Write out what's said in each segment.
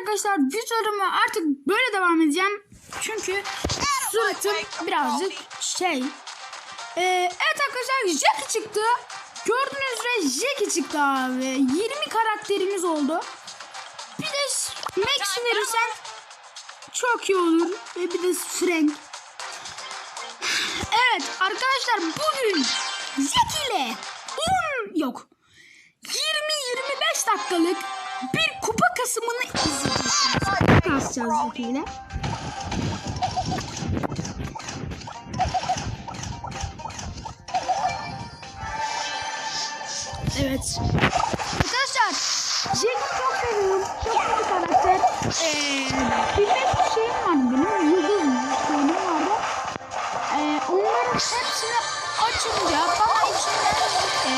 arkadaşlar videolarıma artık böyle devam edeceğim. Çünkü suratım birazcık şey. Ee, evet arkadaşlar Jackie çıktı. Gördüğünüz üzere Jackie çıktı abi. 20 karakterimiz oldu. Bir de Max verirsen çok iyi olur. Ve bir de Frank. Evet arkadaşlar bugün Jackie ile 10 yok 20-25 dakikalık bir kupa kasımını izleyeceğiz. Kasacağız ile. Evet. Arkadaşlar Jack'i çok seviyorum. Çok iyi bir karakter. Ee, bir şeyim var benim. Yıldız şeyim vardı. Ee, onların hepsini açınca bana içinden e,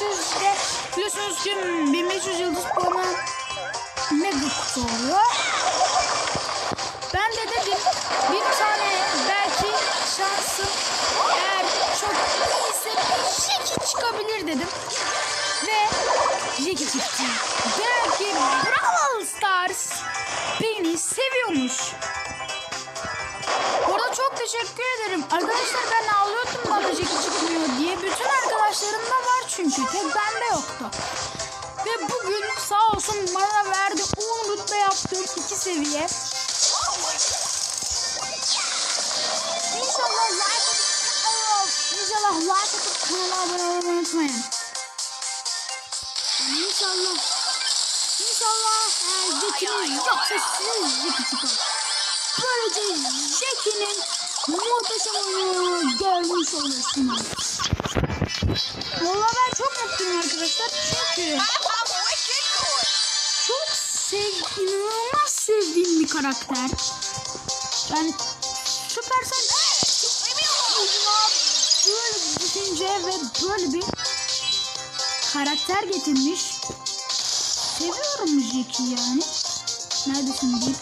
1500'de biliyorsunuz ki 1500 yıldız puanı mega kutu oluyor. Ben de dedim bir tane belki şansım eğer çok iyiyse bir Jackie çıkabilir dedim. Ve Jackie çıktı. Demek ki Brawl Stars beni seviyormuş. Bu arada çok teşekkür ederim. Arkadaşlar ben ağlıyordum bana Jackie çıkmıyor diye. Bütün arkadaşlarımda var çünkü. Tek bende yoktu. Ve bugün sağ olsun bana verdi. 10 rütbe yaptım. 2 seviye. İnşallah like atıp kanala abone olmayı unutmayın. İnşallah. İnşallah eğer Jackie'nin yoksa size Jackie çıkar. Böylece Jackie'nin muhteşem oyunu görmüş olursunuz. Valla ben çok mutluyum arkadaşlar çünkü çok sev, inanılmaz sevdiğim bir karakter. Ben Süpersel oyuna böyle düşünce ve böyle bir karakter getirmiş. Seviyorum Jack'i yani. Neredesin Jack?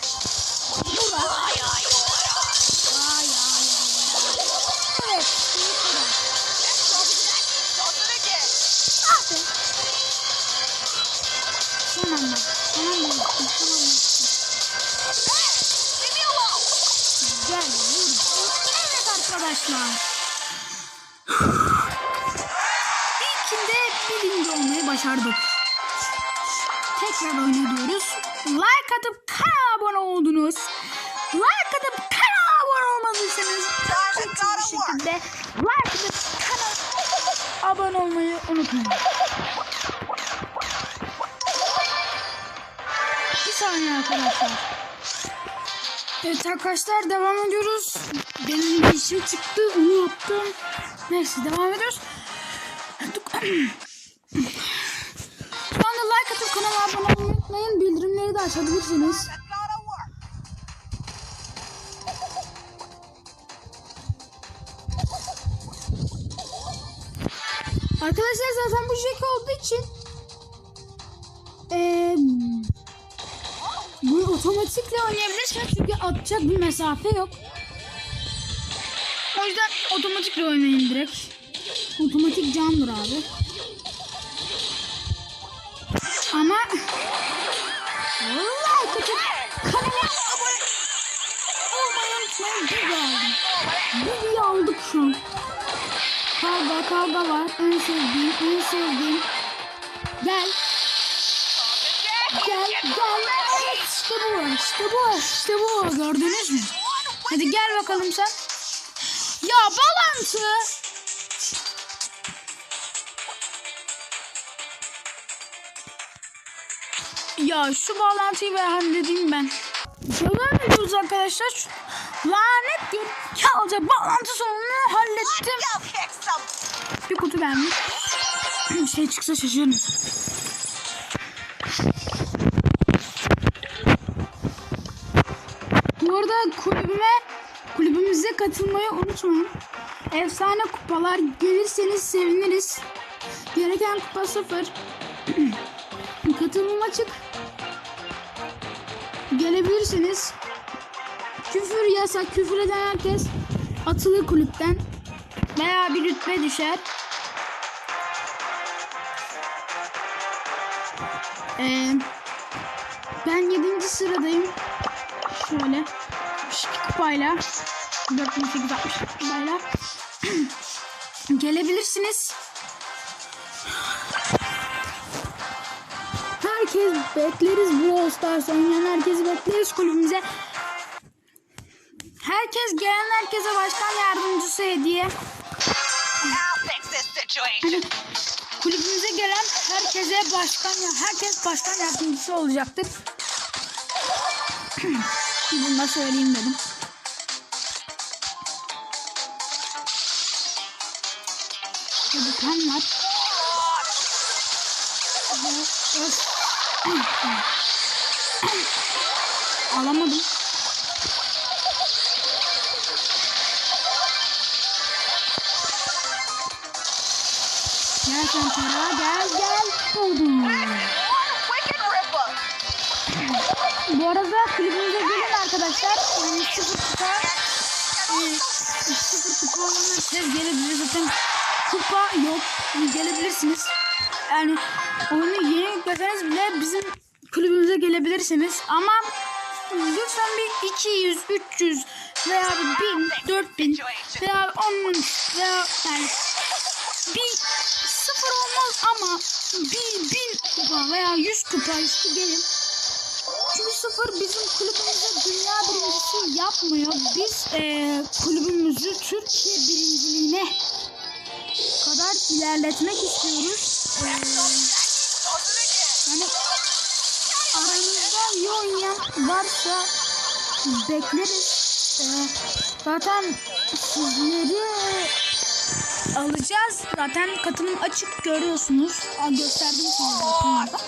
Burada. Ay Bir saniye arkadaşlar. Evet arkadaşlar devam ediyoruz. Benim bir şey çıktı onu yaptım. Neyse devam ediyoruz. Şu anda like atıp kanala abone olmayı unutmayın. Bildirimleri de açabilirsiniz. Jack olduğu için eee bu otomatikle oynayabilirsiniz çünkü atacak bir mesafe yok. O yüzden otomatikle oynayın direkt. Otomatik candır abi. Kavga var. En sevdiğim, en sevdiğim. Gel. Gel, gel. Evet, işte bu, işte bu, işte bu. Gördünüz mü? Hadi gel bakalım sen. Ya balantı. Ya şu bağlantıyı ben halledeyim ben. Ediyoruz arkadaşlar. Lanet gün kalacak bağlantı sorununu hallettim. Kutu gelmiş. şey çıksa şaşırırız. Bu arada kulübüme kulübümüze katılmayı unutmayın. Efsane kupalar gelirseniz seviniriz. Gereken kupa sıfır. Katılım açık. Gelebilirsiniz. Küfür yasak. Küfür eden herkes atılır kulüpten. Veya bir rütbe düşer. Ee, Ben 7. sıradayım. Şöyle. 62 kupayla. 4860 kupayla. Gelebilirsiniz. Herkes bekleriz Brawl Stars oynayan herkesi bekleriz kulübümüze. Herkes gelen herkese başkan yardımcısı hediye. I'll fix this situation. Kulübümüze gelen herkese başkan herkes başkan yardımcısı olacaktır. Bunu da söyleyeyim dedim. Burada kan var. Alamadım. Gel sen para gel gel. Ripper. Bu arada kulübümüze gelin arkadaşlar. Yani sıfır kupa e, sıfır kupa olan herkes gelebilir. Zaten kupa yok. Gelebilirsiniz. Yani oyunu yeni yükleseniz bile bizim kulübümüze gelebilirsiniz. Ama lütfen bir 200, 300 veya bir 1000, 4000 veya 10 veya yani bir sıfır olmaz ama bir bin kupa veya 100 kupa üstü gelin. Çünkü sıfır bizim kulübümüzde dünya birincisi yapmıyor. Biz eee, kulübümüzü Türkiye birinciliğine kadar ilerletmek istiyoruz. Eee, yani aranızda iyi oynayan varsa bekleriz. Eee, zaten sizleri alacağız. Zaten katılım açık görüyorsunuz. Gösterdim size zaten.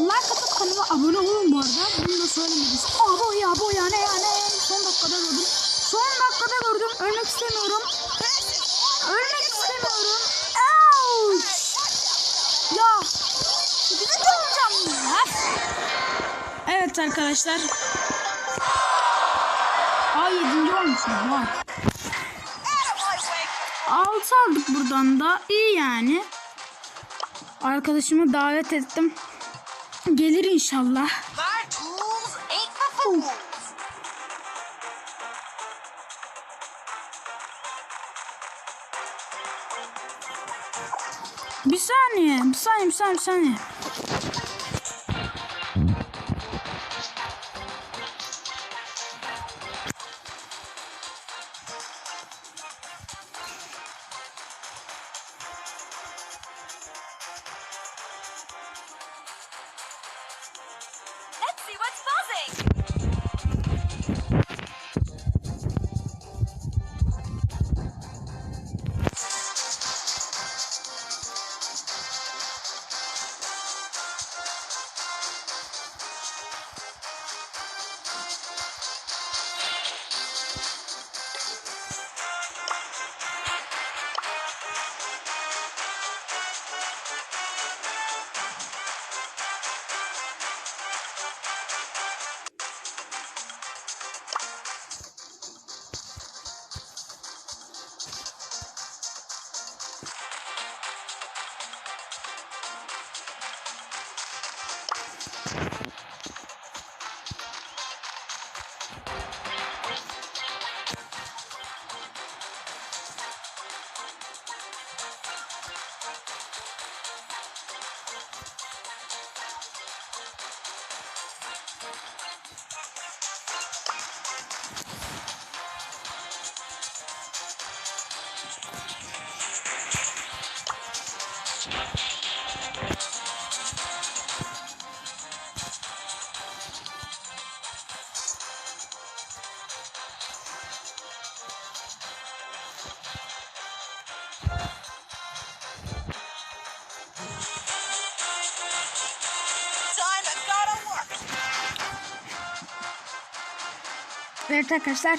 Like atıp kanala abone olun bu arada. Bunu da söylemediniz. Abo ya bu ya ne ya ne. Son dakikada gördüm. Son dakikada gördüm. Ölmek istemiyorum. Ölmek istemiyorum. Ouch. Ya. Birinci olacağım ya. Evet arkadaşlar. Aa yedinci olmuşum. Vay. Aldık buradan da. İyi yani. Arkadaşımı davet ettim. Gelir inşallah. Fools. Bir saniye, bir saniye, bir saniye, bir saniye. Evet arkadaşlar.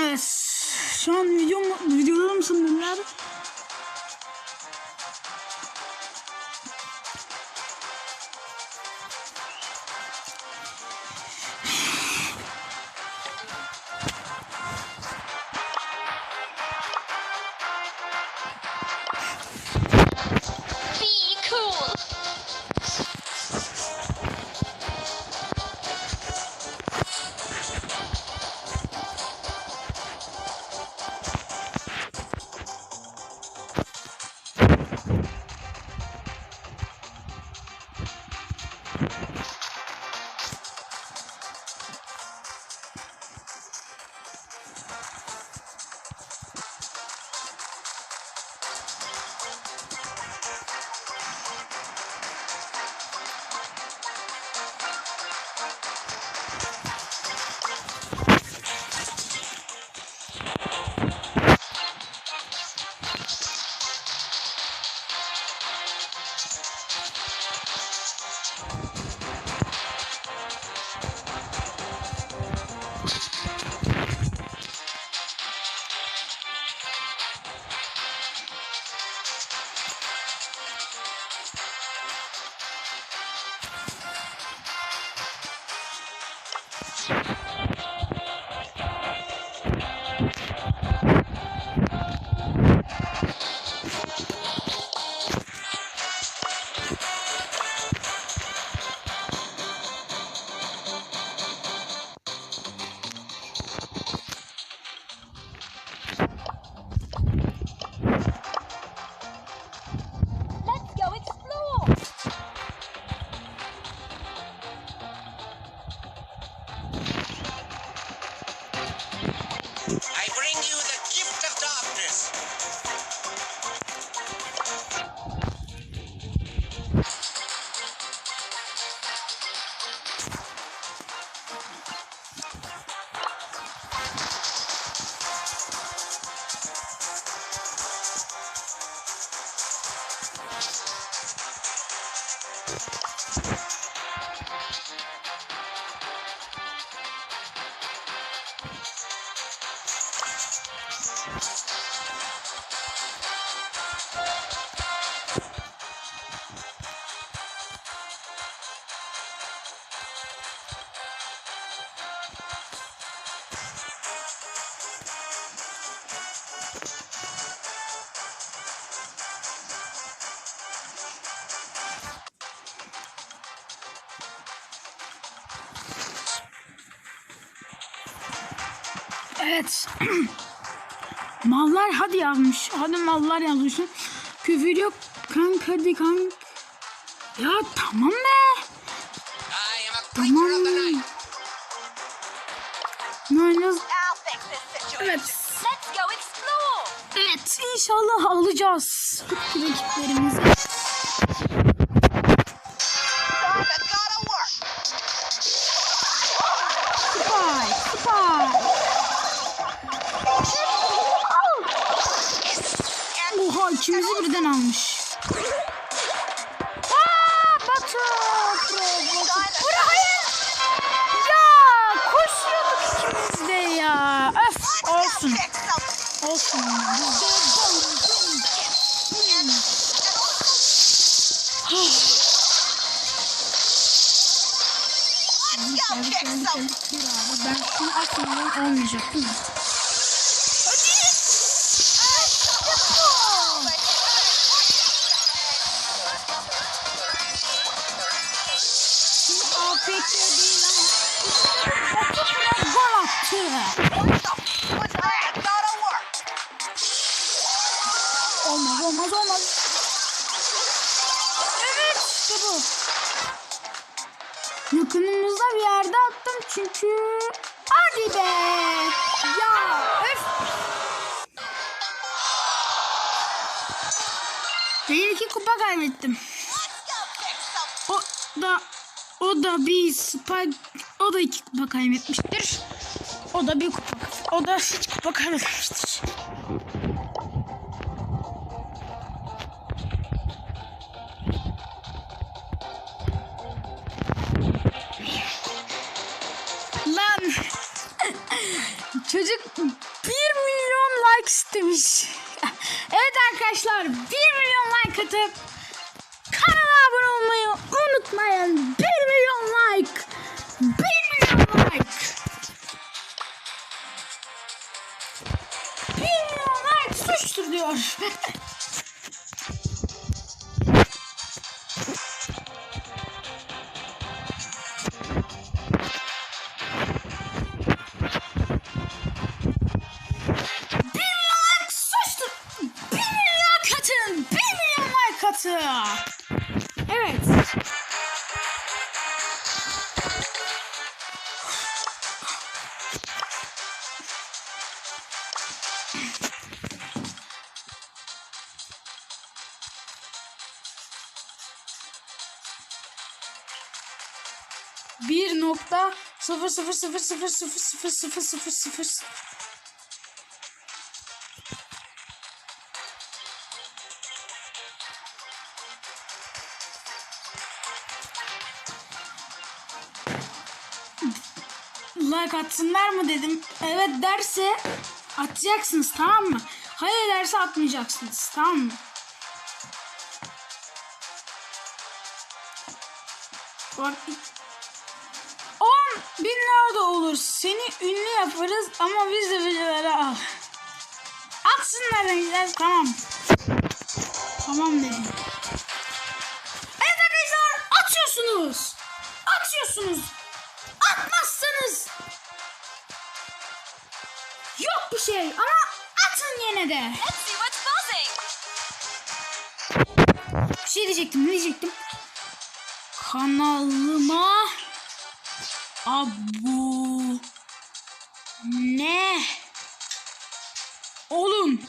Evet. Şu an video mu, videoda Evet. hadi yazmış. Hadi mallar yazmışsın. Küfür yok. Kank hadi kank. Ya tamam be. Tamam. Ne situation. Evet. Evet inşallah alacağız. Rakiplerimizi. Ben şimdi aslında olmayacak? Yakınımızda bir yerde attım çünkü. Hadi be. Ya öf. Ben iki kupa kaybettim. O da o da bir spike o da iki kupa kaybetmiştir. O da bir kupa o da hiç kupa kaybetmiştir. Arkadaşlar 1 milyon like atıp kanala abone olmayı unutmayın. 1 milyon like. 1 milyon like. 1 milyon like suçtur diyor. nokta sıfır sıfır sıfır sıfır sıfır sıfır sıfır sıfır sıfır like atsınlar mı dedim. Evet derse atacaksınız tamam mı? Hayır derse atmayacaksınız tamam mı? Bak 10 bin lira da olur. Seni ünlü yaparız ama biz de videoları al. Atsınlar renkler tamam. Tamam dedim. Evet arkadaşlar atıyorsunuz. Atıyorsunuz. Atmazsanız yok bir şey ama atın yine de. Bir şey diyecektim ne diyecektim? Kanalıma abone olun.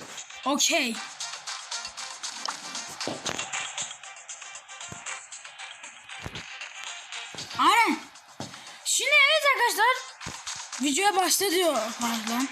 Okey. Aynen. Şimdi evet arkadaşlar. Videoya başla diyor. Pardon.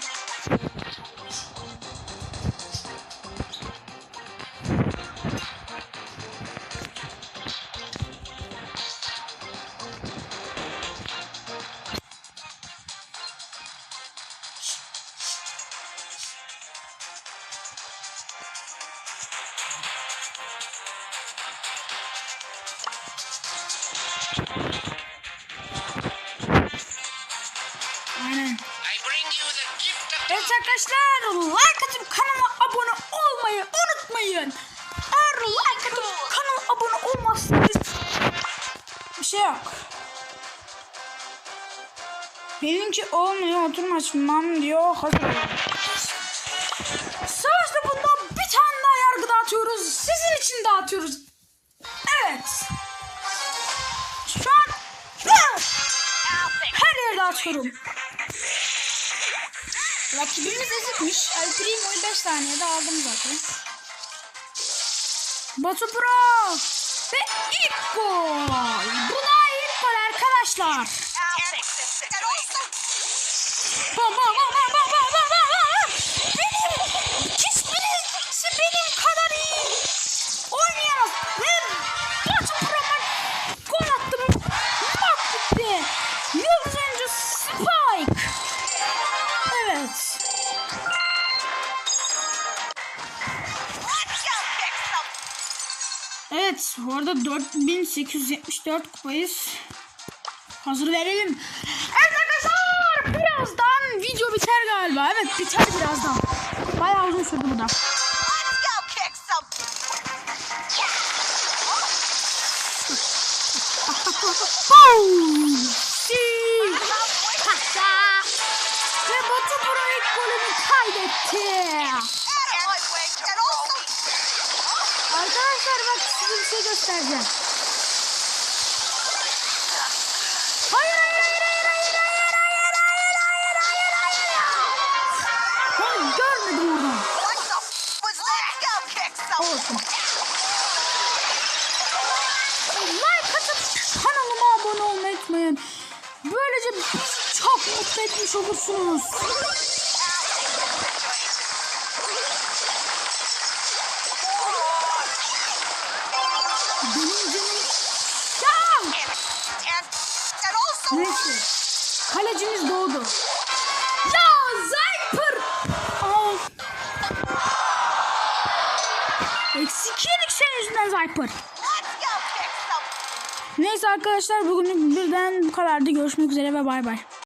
Aynen. Evet arkadaşlar like atıp kanala abone olmayı unutmayın. Eğer like atıp kanala abone olmazsanız bir şey yok. Benimki olmuyor oturma açmam diyor. Hazır sorun. Rakibimiz ezikmiş. El Primo'yu 5 saniyede aldım zaten. Batu Pro! Ve ilk gol! Bu da ilk gol arkadaşlar. Bam bam bam bam bam bam bam bam! Benim! Hiçbirisi benim arada 4874 kupayız. Hazır verelim. Evet arkadaşlar birazdan video biter galiba. Evet biter birazdan. Bayağı uzun sürdü bu da. Göstereceğim. Hayır hayır hayır hayır hayır hayır hayır hayır hayır hayır hayır. Hayır görmedim some. Olsun. Like atıp kanalıma abone olmayı unutmayın. Böylece bizi çok mutlu etmiş olursunuz. Some Neyse arkadaşlar bugünlük birden bu kadardı. Görüşmek üzere ve bay bay.